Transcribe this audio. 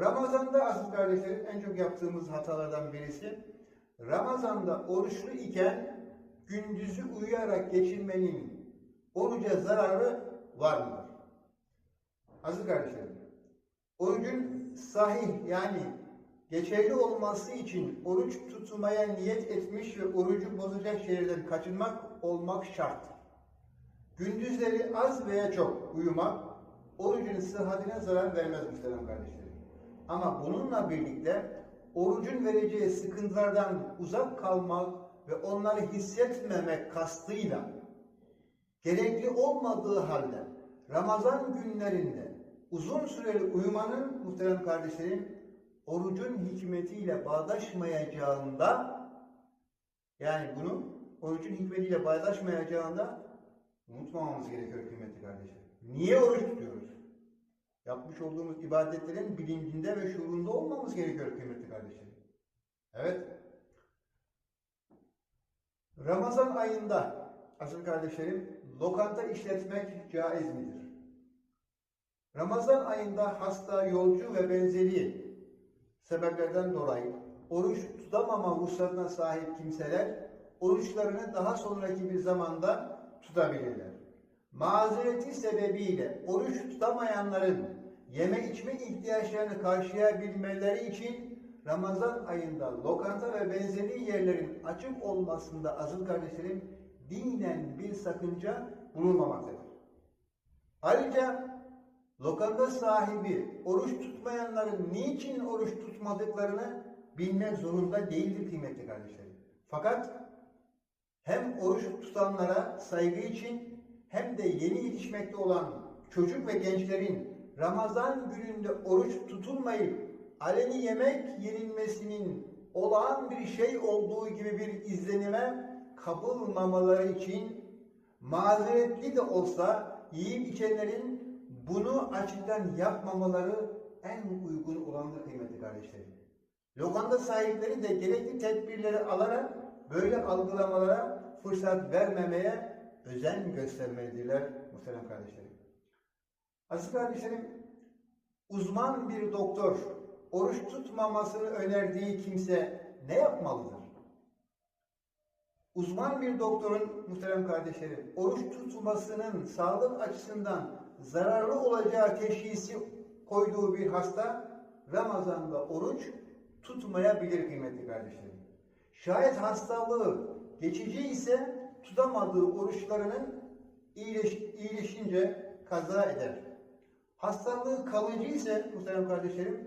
Ramazan'da aziz kardeşlerim en çok yaptığımız hatalardan birisi Ramazan'da oruçlu iken gündüzü uyuyarak geçirmenin oruca zararı var mıdır? Aziz kardeşlerim, orucun sahih yani geçerli olması için oruç tutmaya niyet etmiş ve orucu bozacak şeylerden kaçınmak olmak şart. Gündüzleri az veya çok uyumak orucun sıhhatine zarar vermez muhterem kardeşlerim. Ama bununla birlikte orucun vereceği sıkıntılardan uzak kalmak ve onları hissetmemek kastıyla gerekli olmadığı halde Ramazan günlerinde uzun süreli uyumanın muhterem kardeşlerim orucun hikmetiyle bağdaşmayacağında yani bunu orucun hikmetiyle bağdaşmayacağında unutmamamız gerekiyor kıymetli kardeşlerim. Niye oruç tutuyoruz? Yapmış olduğumuz ibadetlerin bilincinde ve şuurunda olmamız gerekiyor kıymetli kardeşlerim. Evet. Ramazan ayında asıl kardeşlerim lokanta işletmek caiz midir? Ramazan ayında hasta, yolcu ve benzeri sebeplerden dolayı oruç tutamama ruhsatına sahip kimseler oruçlarını daha sonraki bir zamanda tutabilirler. Mazereti sebebiyle oruç tutamayanların yeme içme ihtiyaçlarını karşılayabilmeleri için Ramazan ayında lokanta ve benzeri yerlerin açık olmasında azıl kardeşlerim dinen bir sakınca bulunmamaktadır. Ayrıca lokanta sahibi oruç tutmayanların niçin oruç tutmadıklarını bilmek zorunda değildir kıymetli kardeşlerim. Fakat hem oruç tutanlara saygı için hem de yeni yetişmekte olan çocuk ve gençlerin Ramazan gününde oruç tutulmayıp aleni yemek yenilmesinin olağan bir şey olduğu gibi bir izlenime kapılmamaları için mazeretli de olsa yiyip içenlerin bunu açıktan yapmamaları en uygun olandır kıymetli kardeşlerim. Lokanta sahipleri de gerekli tedbirleri alarak böyle algılamalara fırsat vermemeye özen göstermelidirler muhterem kardeşlerim. Aziz kardeşlerim, uzman bir doktor oruç tutmamasını önerdiği kimse ne yapmalıdır? Uzman bir doktorun muhterem kardeşlerim, oruç tutmasının sağlık açısından zararlı olacağı teşhisi koyduğu bir hasta Ramazan'da oruç tutmayabilir kıymetli kardeşlerim. Şayet hastalığı geçici ise tutamadığı oruçlarının iyileş, iyileşince kaza eder. Hastalığı kalıcı ise muhterem kardeşlerim